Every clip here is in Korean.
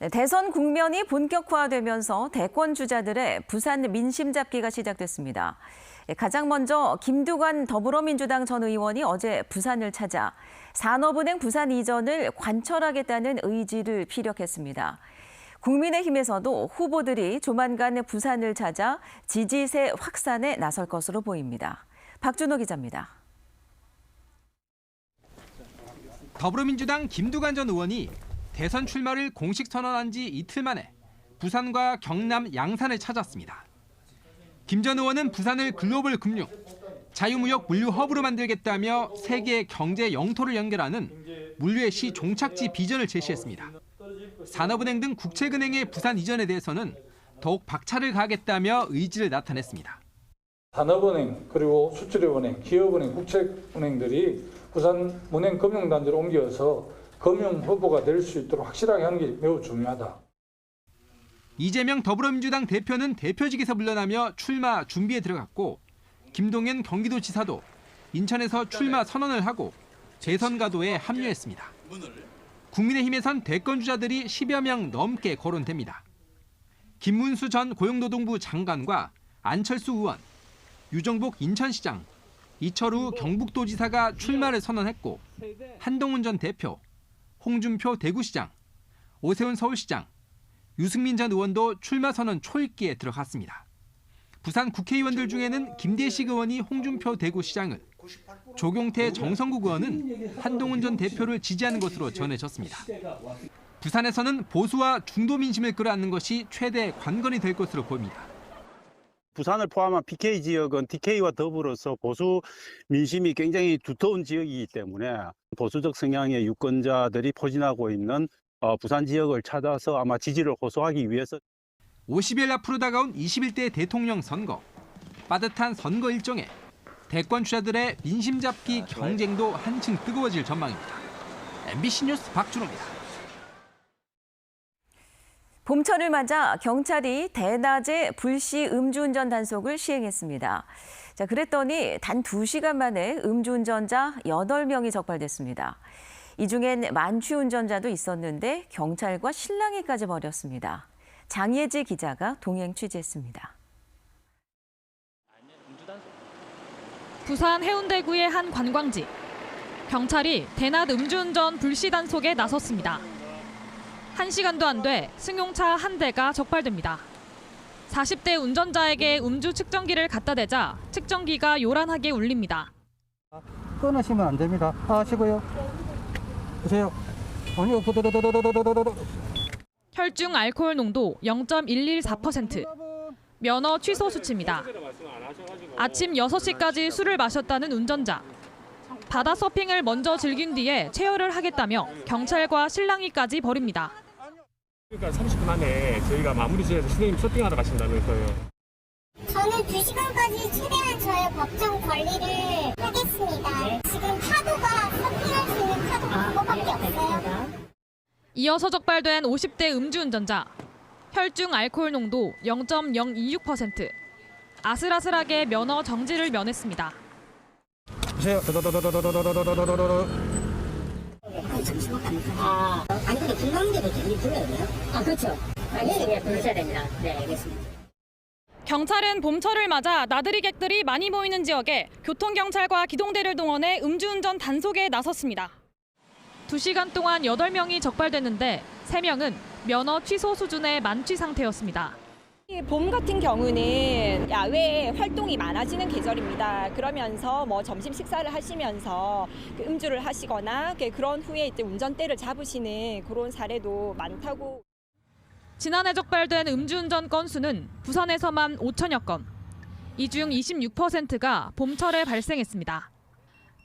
네, 대선 국면이 본격화되면서 대권 주자들의 부산 민심 잡기가 시작됐습니다. 예, 가장 먼저 김두관 더불어민주당 전 의원이 어제 부산을 찾아 산업은행 부산 이전을 관철하겠다는 의지를 피력했습니다. 국민의힘에서도 후보들이 조만간 부산을 찾아 지지세 확산에 나설 것으로 보입니다. 박준호 기자입니다. 더불어민주당 김두관 전 의원이 대선 출마를 공식 선언한 지 이틀 만에 부산과 경남 양산을 찾았습니다. 김 전 의원은 부산을 글로벌 금융, 자유무역 물류 허브로 만들겠다며 세계 경제 영토를 연결하는 물류의 시 종착지 비전을 제시했습니다. 산업은행 등 국책은행의 부산 이전에 대해서는 더욱 박차를 가하겠다며 의지를 나타냈습니다. 산업은행 그리고 수출입은행, 기업은행, 국책은행들이 부산 은행 금융단지로 옮겨서 금융 후보가 될 수 있도록 확실하게 하는 게 매우 중요하다. 이재명 더불어민주당 대표는 대표직에서 물러나며 출마 준비에 들어갔고 김동연 경기도지사도 인천에서 출마 선언을 하고 재선 가도에 합류했습니다. 국민의힘에선 대권 주자들이 10여 명 넘게 거론됩니다. 김문수 전 고용노동부 장관과 안철수 의원, 유정복 인천시장, 이철우 경북도지사가 출마를 선언했고 한동훈 전 대표, 홍준표 대구시장, 오세훈 서울시장, 유승민 전 의원도 출마 선언 초읽기에 들어갔습니다. 부산 국회의원들 중에는 김대식 의원이 홍준표 대구시장을, 조경태 정성국 의원은 한동훈 전 대표를 지지하는 것으로 전해졌습니다. 부산에서는 보수와 중도 민심을 끌어안는 것이 최대 관건이 될 것으로 보입니다. 부산을 포함한 PK 지역은 DK와 더불어서 보수 민심이 굉장히 두터운 지역이기 때문에 보수적 성향의 유권자들이 포진하고 있는 어, 부산 지역을 찾아서 아마 지지를 호소하기 위해서 50일 앞으로 다가온 21대 대통령 선거. 빠듯한 선거 일정에 대권 주자들의 민심 잡기 경쟁도 한층 뜨거워질 전망입니다. MBC 뉴스 박준호입니다. 봄철을 맞아 경찰이 대낮에 불시 음주운전 단속을 시행했습니다. 자, 그랬더니 단 2시간 만에 음주운전자 8명이 적발됐습니다. 이 중엔 만취 운전자도 있었는데 경찰과 실랑이까지 벌였습니다. 장예지 기자가 동행 취재했습니다. 부산 해운대구의 한 관광지. 경찰이 대낮 음주운전 불시 단속에 나섰습니다. 한 시간도 안 돼 승용차 한 대가 적발됩니다. 40대 운전자에게 음주 측정기를 갖다 대자 측정기가 요란하게 울립니다. 끊으시면 안 됩니다. 하시고요. 보세요. 아니요, 도도도도도도도도도. 혈중 알코올 농도 0.114%. 면허 취소 수치입니다. 아침 6시까지 술을 마셨다는 운전자. 바다 서핑을 먼저 즐긴 뒤에 체열을 하겠다며 경찰과 실랑이까지 벌입니다. 그러니까 30분 안에 저희가 마무리 지어서 선생님 쇼핑하러 가신다면서요. 저는 2시간까지 최대한 저의 법정 권리를 하겠습니다. 지금 파도가 서핑할 수 있는 파도가 그거밖에 없어요. 이어서 적발된 50대 음주운전자. 혈중 알코올 농도 0.026%. 아슬아슬하게 면허 정지를 면했습니다. 보세요. 도도도도도도도도도도도. 아, 아니 근데 불가운데도 되게 불러야 돼요? 아, 그렇죠. 아니, 그냥 부르셔야 됩니다. 네, 알겠습니다. 경찰은 봄철을 맞아 나들이 객들이 많이 모이는 지역에 교통경찰과 기동대를 동원해 음주운전 단속에 나섰습니다. 2시간 동안 8명이 적발됐는데 3명은 면허 취소 수준의 만취 상태였습니다. 봄 같은 경우는 야외 활동이 많아지는 계절입니다. 그러면서 뭐 점심 식사를 하시면서 그 음주를 하시거나 그 그런 후에 이제 운전대를 잡으시는 그런 사례도 많다고 지난해 적발된 음주운전 건수는 부산에서만 5천여 건. 이 중 26%가 봄철에 발생했습니다.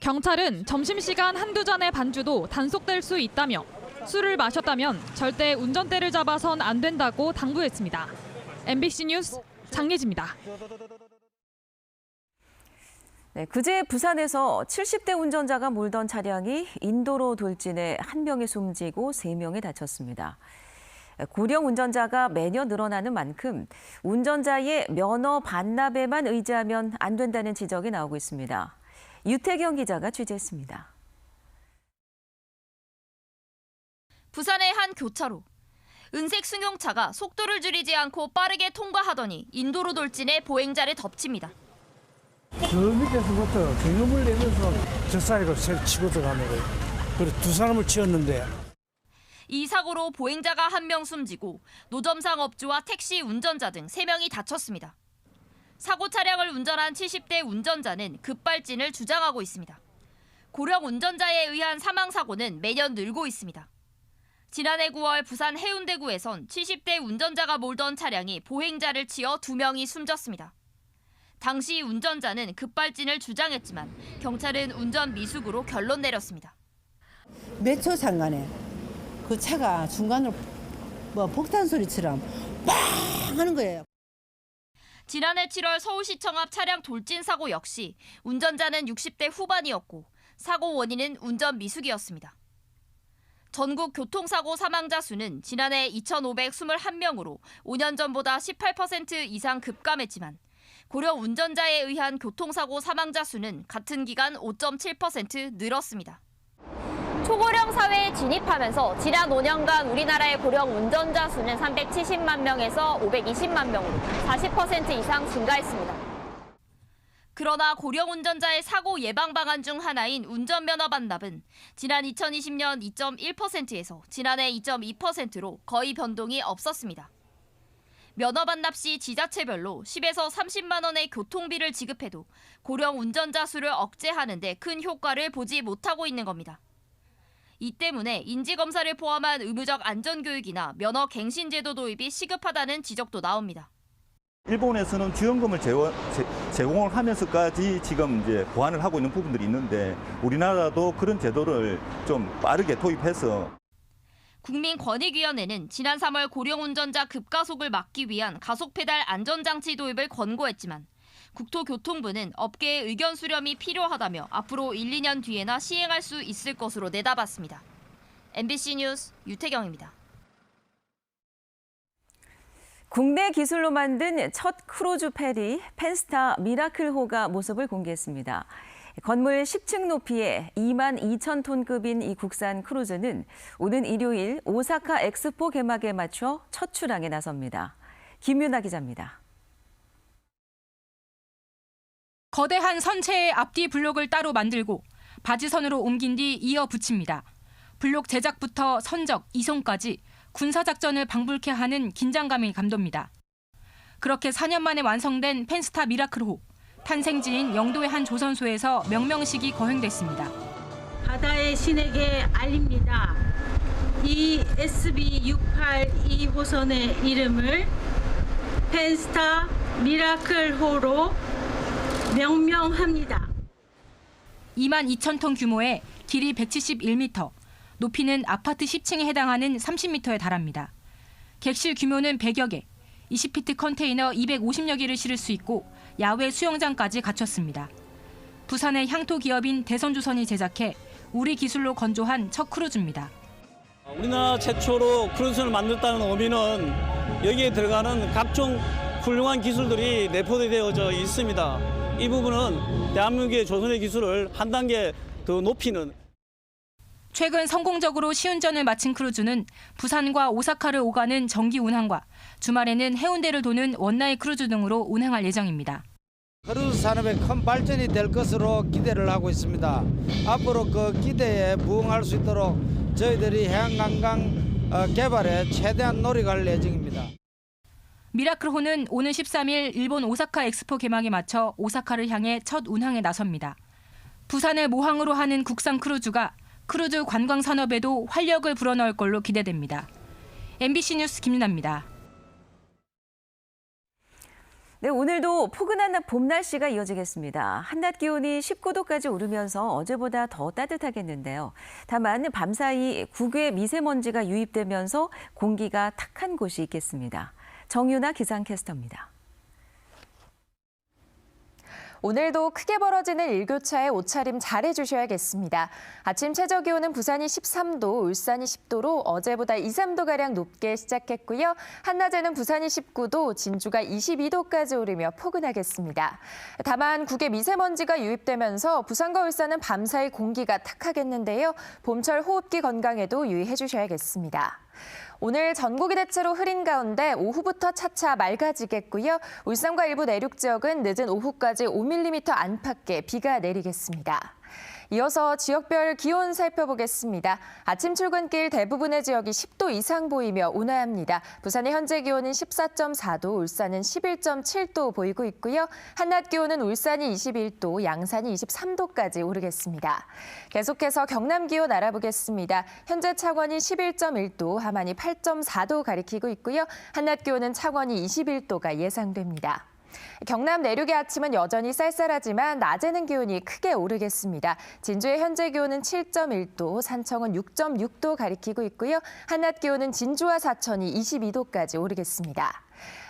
경찰은 점심시간 한두 잔의 반주도 단속될 수 있다며 술을 마셨다면 절대 운전대를 잡아선 안 된다고 당부했습니다. MBC 뉴스 장예지입니다. 네, 그제 부산에서 70대 운전자가 몰던 차량이 인도로 돌진해 한 명이 숨지고 세 명이 다쳤습니다. 고령 운전자가 매년 늘어나는 만큼 운전자의 면허 반납에만 의지하면 안 된다는 지적이 나오고 있습니다. 유태경 기자가 취재했습니다. 부산의 한 교차로. 은색 승용차가 속도를 줄이지 않고 빠르게 통과하더니 인도로 돌진해 보행자를 덮칩니다. 저 밑에서부터 경lum을 내면서 저 사이로 새 치고 들어가는 거예요. 그래 두 사람을 치었는데 이 사고로 보행자가 한 명 숨지고 노점상 업주와 택시 운전자 등 3명이 다쳤습니다. 사고 차량을 운전한 70대 운전자는 급발진을 주장하고 있습니다. 고령 운전자에 의한 사망 사고는 매년 늘고 있습니다. 지난해 9월 부산 해운대구에선 70대 운전자가 몰던 차량이 보행자를 치어 2명이 숨졌습니다. 당시 운전자는 급발진을 주장했지만 경찰은 운전 미숙으로 결론 내렸습니다. 몇 초 상간에 그 차가 중간으로 뭐 폭탄 소리처럼 빵 하는 거예요. 지난해 7월 서울시청 앞 차량 돌진 사고 역시 운전자는 60대 후반이었고 사고 원인은 운전 미숙이었습니다. 전국 교통사고 사망자 수는 지난해 2,521명으로 5년 전보다 18% 이상 급감했지만 고령 운전자에 의한 교통사고 사망자 수는 같은 기간 5.7% 늘었습니다. 초고령 사회에 진입하면서 지난 5년간 우리나라의 고령 운전자 수는 370만 명에서 520만 명으로 40% 이상 증가했습니다. 그러나 고령 운전자의 사고 예방 방안 중 하나인 운전면허 반납은 지난 2020년 2.1%에서 지난해 2.2%로 거의 변동이 없었습니다. 면허 반납 시 지자체별로 10에서 30만 원의 교통비를 지급해도 고령 운전자 수를 억제하는 데 큰 효과를 보지 못하고 있는 겁니다. 이 때문에 인지검사를 포함한 의무적 안전교육이나 면허 갱신 제도 도입이 시급하다는 지적도 나옵니다. 일본에서는 지원금을 제원, 제, 공을 하면서까지 지금 이제 보완을 하고 있는 부분들이 있는데 우리나라도 그런 제도를 좀 빠르게 도입해서 국민권익위원회는 지난 3월 고령 운전자 급가속을 막기 위한 가속 페달 안전장치 도입을 권고했지만 국토교통부는 업계의 의견 수렴이 필요하다며 앞으로 1, 2년 뒤에나 시행할 수 있을 것으로 내다봤습니다. MBC 뉴스 유태경입니다. 국내 기술로 만든 첫 크루즈 페리 펜스타 미라클호가 모습을 공개했습니다. 건물 10층 높이의 2만 2천 톤급인 이 국산 크루즈는 오는 일요일 오사카 엑스포 개막에 맞춰 첫 출항에 나섭니다. 김윤아 기자입니다. 거대한 선체의 앞뒤 블록을 따로 만들고 바지선으로 옮긴 뒤 이어 붙입니다. 블록 제작부터 선적, 이송까지 군사작전을 방불케 하는 긴장감이 감돕니다. 그렇게 4년 만에 완성된 펜스타 미라클호. 탄생지인 영도의 한 조선소에서 명명식이 거행됐습니다. 바다의 신에게 알립니다. 이 SB682 호선의 이름을 펜스타 미라클호로 명명합니다. 2만 2천 톤 규모의 길이 171m, 높이는 아파트 10층에 해당하는 30m에 달합니다. 객실 규모는 100여 개, 20피트 컨테이너 250여 개를 실을 수 있고 야외 수영장까지 갖췄습니다. 부산의 향토 기업인 대선조선이 제작해 우리 기술로 건조한 첫 크루즈입니다. 우리나라 최초로 크루즈를 만들었다는 의미는 여기에 들어가는 각종 훌륭한 기술들이 내포되어져 있습니다. 이 부분은 대한민국의 조선의 기술을 한 단계 더 높이는 최근 성공적으로 시운전을 마친 크루즈는 부산과 오사카를 오가는 정기 운항과 주말에는 해운대를 도는 원나잇 크루즈 등으로 운행할 예정입니다. 크루즈 산업의 큰 발전이 될 것으로 기대를 하고 있습니다. 앞으로 그 기대에 부응할 수 있도록 저희들이 해양관광 어, 개발에 최대한 노력할 예정입니다. 미라클호는 오는 13일 일본 오사카 엑스포 개막에 맞춰 오사카를 향해 첫 운항에 나섭니다. 부산을 모항으로 하는 국산 크루즈가 크루즈 관광 산업에도 활력을 불어넣을 걸로 기대됩니다. MBC 뉴스 김윤아입니다. 네, 오늘도 포근한 봄 날씨가 이어지겠습니다. 한낮 기온이 19도까지 오르면서 어제보다 더 따뜻하겠는데요. 다만 밤사이 국외 미세먼지가 유입되면서 공기가 탁한 곳이 있겠습니다. 정유나 기상캐스터입니다. 오늘도 크게 벌어지는 일교차에 옷차림 잘 해주셔야겠습니다. 아침 최저 기온은 부산이 13도, 울산이 10도로 어제보다 2, 3도가량 높게 시작했고요. 한낮에는 부산이 19도, 진주가 22도까지 오르며 포근하겠습니다. 다만 국외 미세먼지가 유입되면서 부산과 울산은 밤사이 공기가 탁하겠는데요. 봄철 호흡기 건강에도 유의해 주셔야겠습니다. 오늘 전국이 대체로 흐린 가운데 오후부터 차차 맑아지겠고요. 울산과 일부 내륙 지역은 늦은 오후까지 5mm 안팎의 비가 내리겠습니다. 이어서 지역별 기온 살펴보겠습니다. 아침 출근길 대부분의 지역이 10도 이상 보이며 온화합니다. 부산의 현재 기온은 14.4도, 울산은 11.7도 보이고 있고요. 한낮 기온은 울산이 21도, 양산이 23도까지 오르겠습니다. 계속해서 경남 기온 알아보겠습니다. 현재 창원이 11.1도, 함안이 8.4도 가리키고 있고요. 한낮 기온은 창원이 21도가 예상됩니다. 경남 내륙의 아침은 여전히 쌀쌀하지만 낮에는 기온이 크게 오르겠습니다. 진주의 현재 기온은 7.1도, 산청은 6.6도 가리키고 있고요. 한낮 기온은 진주와 사천이 22도까지 오르겠습니다.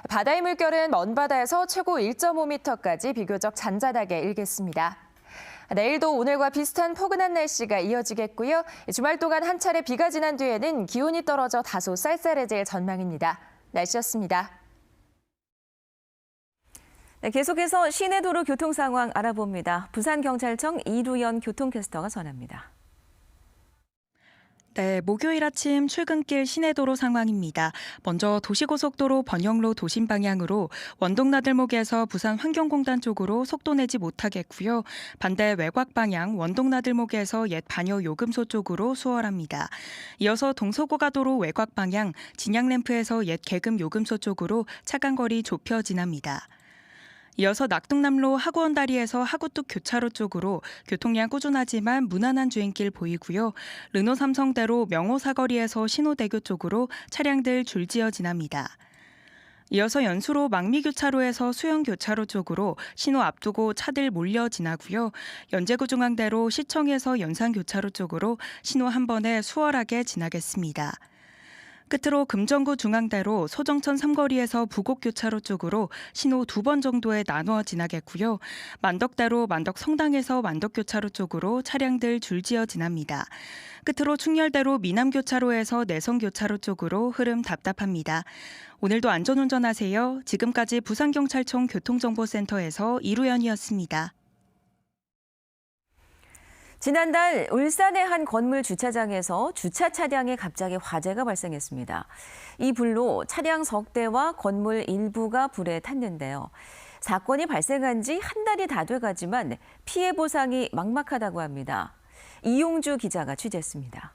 바다의 물결은 먼 바다에서 최고 1.5m까지 비교적 잔잔하게 일겠습니다. 내일도 오늘과 비슷한 포근한 날씨가 이어지겠고요. 주말 동안 한 차례 비가 지난 뒤에는 기온이 떨어져 다소 쌀쌀해질 전망입니다. 날씨였습니다. 네, 계속해서 시내 도로 교통 상황 알아봅니다. 부산경찰청 이루연 교통캐스터가 전합니다. 네, 목요일 아침 출근길 시내도로 상황입니다. 먼저 도시고속도로 번영로 도심 방향으로 원동나들목에서 부산 환경공단 쪽으로 속도 내지 못하겠고요. 반대 외곽 방향 원동나들목에서 옛 반여 요금소 쪽으로 수월합니다. 이어서 동서고가도로 외곽 방향 진양램프에서 옛 개금 요금소 쪽으로 차간 거리 좁혀 지납니다. 이어서 낙동남로 하구원다리에서 하구뚝 교차로 쪽으로 교통량 꾸준하지만 무난한 주행길 보이고요. 르노 삼성대로 명호 사거리에서 신호대교 쪽으로 차량들 줄지어 지납니다. 이어서 연수로 망미교차로에서 수영교차로 쪽으로 신호 앞두고 차들 몰려 지나고요. 연제구 중앙대로 시청에서 연산교차로 쪽으로 신호 한 번에 수월하게 지나겠습니다. 끝으로 금정구 중앙대로 소정천 삼거리에서 부곡교차로 쪽으로 신호 두 번 정도에 나누어 지나겠고요. 만덕대로 만덕 성당에서 만덕교차로 쪽으로 차량들 줄지어 지납니다. 끝으로 충렬대로 미남교차로에서 내성교차로 쪽으로 흐름 답답합니다. 오늘도 안전운전하세요. 지금까지 부산경찰청 교통정보센터에서 이루연이었습니다. 지난달 울산의 한 건물 주차장에서 주차 차량에 갑자기 화재가 발생했습니다. 이 불로 차량 석 대와 건물 일부가 불에 탔는데요. 사건이 발생한 지 한 달이 다 돼가지만 피해 보상이 막막하다고 합니다. 이용주 기자가 취재했습니다.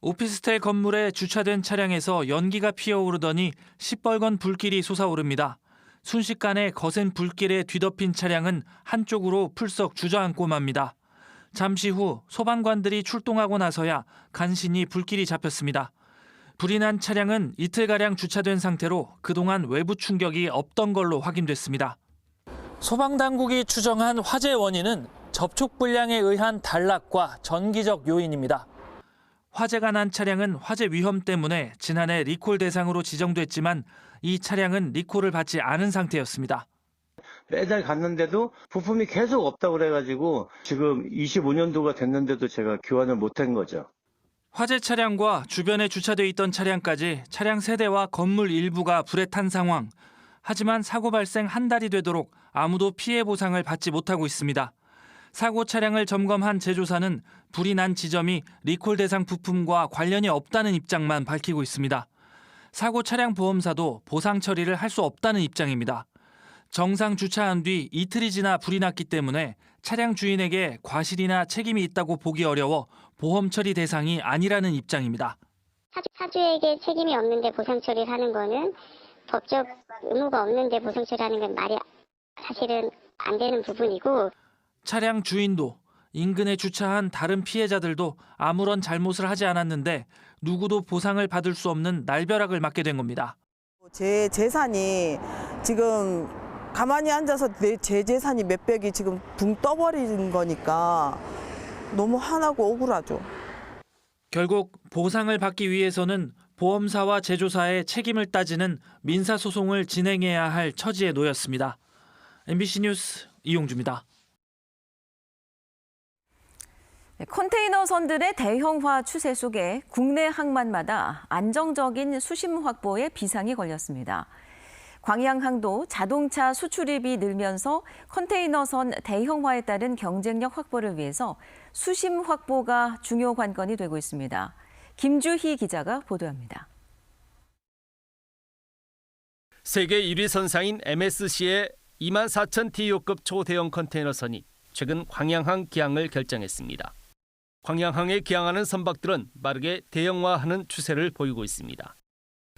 오피스텔 건물에 주차된 차량에서 연기가 피어오르더니 시뻘건 불길이 솟아오릅니다. 순식간에 거센 불길에 뒤덮인 차량은 한쪽으로 풀썩 주저앉고 맙니다. 잠시 후 소방관들이 출동하고 나서야 간신히 불길이 잡혔습니다. 불이 난 차량은 이틀가량 주차된 상태로 그동안 외부 충격이 없던 걸로 확인됐습니다. 소방당국이 추정한 화재 원인은 접촉 불량에 의한 단락과 전기적 요인입니다. 화재가 난 차량은 화재 위험 때문에 지난해 리콜 대상으로 지정됐지만 이 차량은 리콜을 받지 않은 상태였습니다. 매달 갔는데도 부품이 계속 없다고 그래가지고 지금 25년도가 됐는데도 제가 교환을 못한 거죠. 화재 차량과 주변에 주차돼 있던 차량까지 차량 세대와 건물 일부가 불에 탄 상황. 하지만 사고 발생 한 달이 되도록 아무도 피해 보상을 받지 못하고 있습니다. 사고 차량을 점검한 제조사는 불이 난 지점이 리콜 대상 부품과 관련이 없다는 입장만 밝히고 있습니다. 사고 차량 보험사도 보상 처리를 할 수 없다는 입장입니다. 정상 주차한 뒤 이틀이 지나 불이 났기 때문에 차량 주인에게 과실이나 책임이 있다고 보기 어려워 보험 처리 대상이 아니라는 입장입니다. 사주 에게 책임이 없는데 보상 처리를 하는 거는 법적 의무가 없는데 보상 처리하는 건 말이 사실은 안 되는 부분이고 차량 주인도 인근에 주차한 다른 피해자들도 아무런 잘못을 하지 않았는데 누구도 보상을 받을 수 없는 날벼락을 맞게 된 겁니다. 제 재산이 지금 가만히 앉아서 내, 제 재산이 몇백이 지금 붕 떠버리는 거니까 너무 화나고 억울하죠. 결국 보상을 받기 위해서는 보험사와 제조사의 책임을 따지는 민사소송을 진행해야 할 처지에 놓였습니다. MBC 뉴스 이용주입니다. 컨테이너 선들의 대형화 추세 속에 국내 항만마다 안정적인 수심 확보에 비상이 걸렸습니다. 광양항도 자동차 수출입이 늘면서 컨테이너선 대형화에 따른 경쟁력 확보를 위해서 수심 확보가 중요 관건이 되고 있습니다. 김주희 기자가 보도합니다. 세계 1위 선상인 MSC의 2만 4천 TU급 초대형 컨테이너선이 최근 광양항 기항을 결정했습니다. 광양항에 기항하는 선박들은 빠르게 대형화하는 추세를 보이고 있습니다.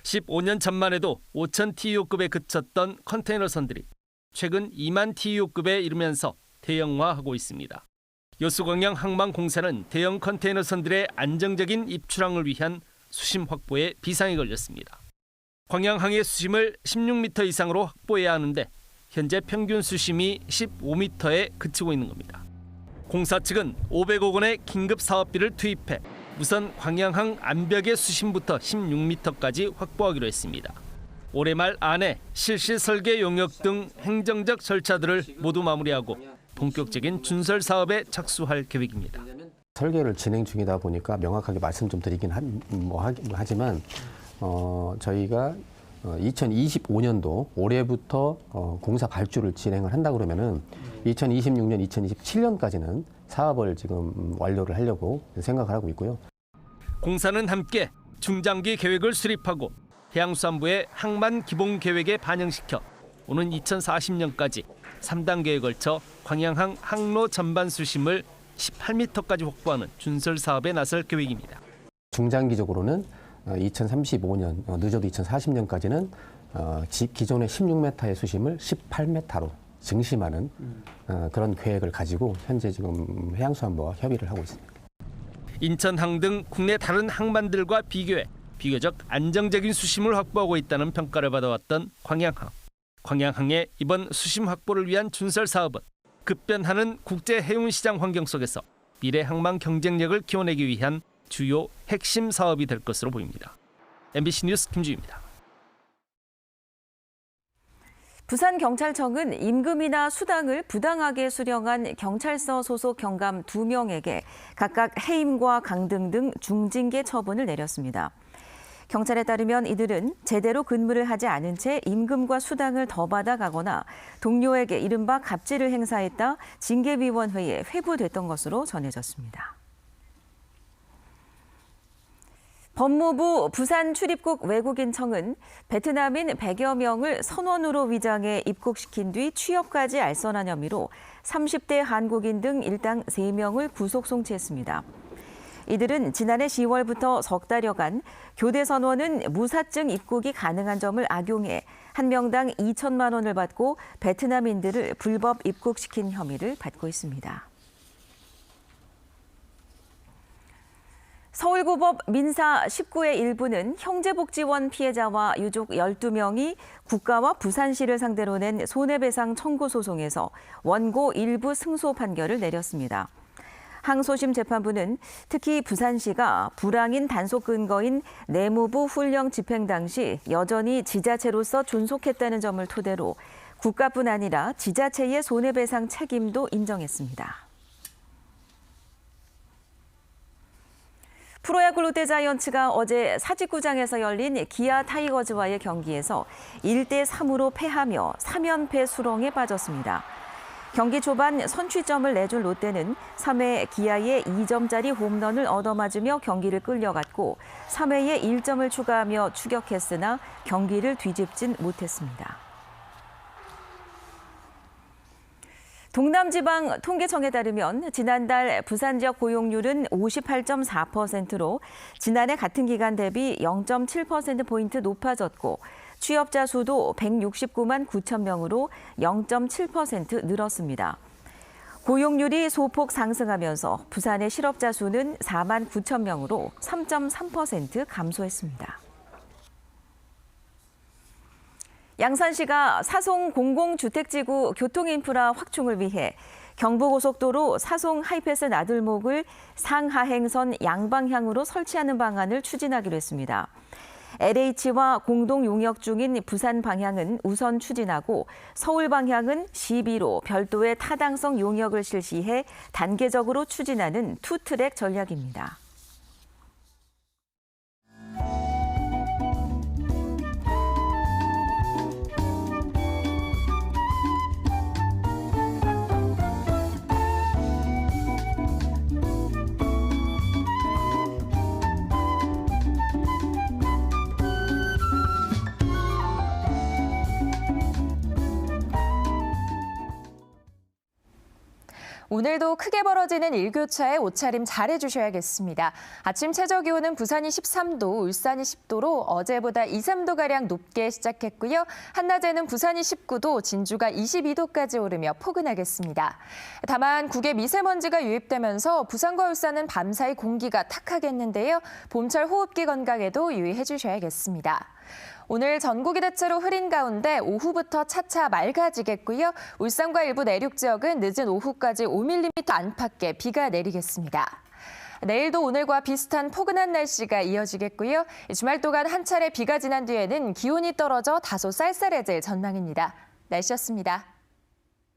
15년 전만 해도 5천 TU급에 그쳤던 컨테이너선들이 최근 2만 TU급에 이르면서 대형화하고 있습니다. 여수광양 항만공사는 대형 컨테이너선들의 안정적인 입출항을 위한 수심 확보에 비상이 걸렸습니다. 광양항의 수심을 16m 이상으로 확보해야 하는데 현재 평균 수심이 15m에 그치고 있는 겁니다. 공사 측은 500억 원의 긴급 사업비를 투입해 우선 광양항 안벽의 수심부터 16m까지 확보하기로 했습니다. 올해 말 안에 실시 설계 용역 등 행정적 절차들을 모두 마무리하고 본격적인 준설 사업에 착수할 계획입니다. 설계를 진행 중이다 보니까 명확하게 말씀 좀 드리긴 하, 뭐 하, 하지만 어, 저희가 어, 2025년도 올해부터 어, 공사 발주를 진행을 한다 그러면은 2026년, 2027년까지는 사업을 지금 완료를 하려고 생각을 하고 있고요. 공사는 함께 중장기 계획을 수립하고 해양수산부의 항만 기본 계획에 반영시켜 오는 2040년까지 3단계에 걸쳐 광양항 항로 전반 수심을 18m까지 확보하는 준설 사업에 나설 계획입니다. 중장기적으로는 2035년, 어, 늦어도 2040년까지는 어, 기존의 16m의 수심을 18m로 증심하는 어, 그런 계획을 가지고 현재 지금 해양수산부와 협의를 하고 있습니다. 인천항 등 국내 다른 항만들과 비교해 비교적 안정적인 수심을 확보하고 있다는 평가를 받아왔던 광양항. 광양항의 이번 수심 확보를 위한 준설 사업은 급변하는 국제 해운 시장 환경 속에서 미래 항만 경쟁력을 키워내기 위한 주요 핵심 사업이 될 것으로 보입니다. MBC 뉴스 김주입니다. 부산경찰청은 임금이나 수당을 부당하게 수령한 경찰서 소속 경감 2명에게 각각 해임과 강등 등 중징계 처분을 내렸습니다. 경찰에 따르면 이들은 제대로 근무를 하지 않은 채 임금과 수당을 더 받아가거나 동료에게 이른바 갑질을 행사했다 징계위원회에 회부됐던 것으로 전해졌습니다. 법무부 부산 출입국 외국인청은 베트남인 100여 명을 선원으로 위장해 입국시킨 뒤 취업까지 알선한 혐의로 30대 한국인 등 일당 3명을 구속 송치했습니다. 이들은 지난해 10월부터 석 달여간 교대 선원은 무사증 입국이 가능한 점을 악용해 한 명당 2천만 원을 받고 베트남인들을 불법 입국시킨 혐의를 받고 있습니다. 서울고법 민사 19의 일부는 형제복지원 피해자와 유족 12명이 국가와 부산시를 상대로 낸 손해배상 청구 소송에서 원고 일부 승소 판결을 내렸습니다. 항소심 재판부는 특히 부산시가 불황인 단속 근거인 내무부 훈령 집행 당시 여전히 지자체로서 존속했다는 점을 토대로 국가뿐 아니라 지자체의 손해배상 책임도 인정했습니다. 프로야구 롯데자이언츠가 어제 사직구장에서 열린 기아 타이거즈와의 경기에서 1대 3으로 패하며 3연패 수렁에 빠졌습니다. 경기 초반 선취점을 내준 롯데는 3회 기아의 2점짜리 홈런을 얻어맞으며 경기를 끌려갔고 3회에 1점을 추가하며 추격했으나 경기를 뒤집진 못했습니다. 동남지방 통계청에 따르면 지난달 부산 지역 고용률은 58.4%로 지난해 같은 기간 대비 0.7%포인트 높아졌고 취업자 수도 169만 9천 명으로 0.7% 늘었습니다. 고용률이 소폭 상승하면서 부산의 실업자 수는 4만 9천 명으로 3.3% 감소했습니다. 양산시가 사송 공공주택지구 교통인프라 확충을 위해 경부고속도로 사송 하이패스 나들목을 상하행선 양방향으로 설치하는 방안을 추진하기로 했습니다. LH와 공동 용역 중인 부산 방향은 우선 추진하고 서울 방향은 시비로 별도의 타당성 용역을 실시해 단계적으로 추진하는 투트랙 전략입니다. 오늘도 크게 벌어지는 일교차에 옷차림 잘해주셔야겠습니다. 아침 최저 기온은 부산이 13도, 울산이 10도로 어제보다 2, 3도가량 높게 시작했고요. 한낮에는 부산이 19도, 진주가 22도까지 오르며 포근하겠습니다. 다만 국외 미세먼지가 유입되면서 부산과 울산은 밤사이 공기가 탁하겠는데요. 봄철 호흡기 건강에도 유의해 주셔야겠습니다. 오늘 전국이 대체로 흐린 가운데 오후부터 차차 맑아지겠고요. 울산과 일부 내륙 지역은 늦은 오후까지 5mm 안팎의 비가 내리겠습니다. 내일도 오늘과 비슷한 포근한 날씨가 이어지겠고요. 주말 동안 한 차례 비가 지난 뒤에는 기온이 떨어져 다소 쌀쌀해질 전망입니다. 날씨였습니다.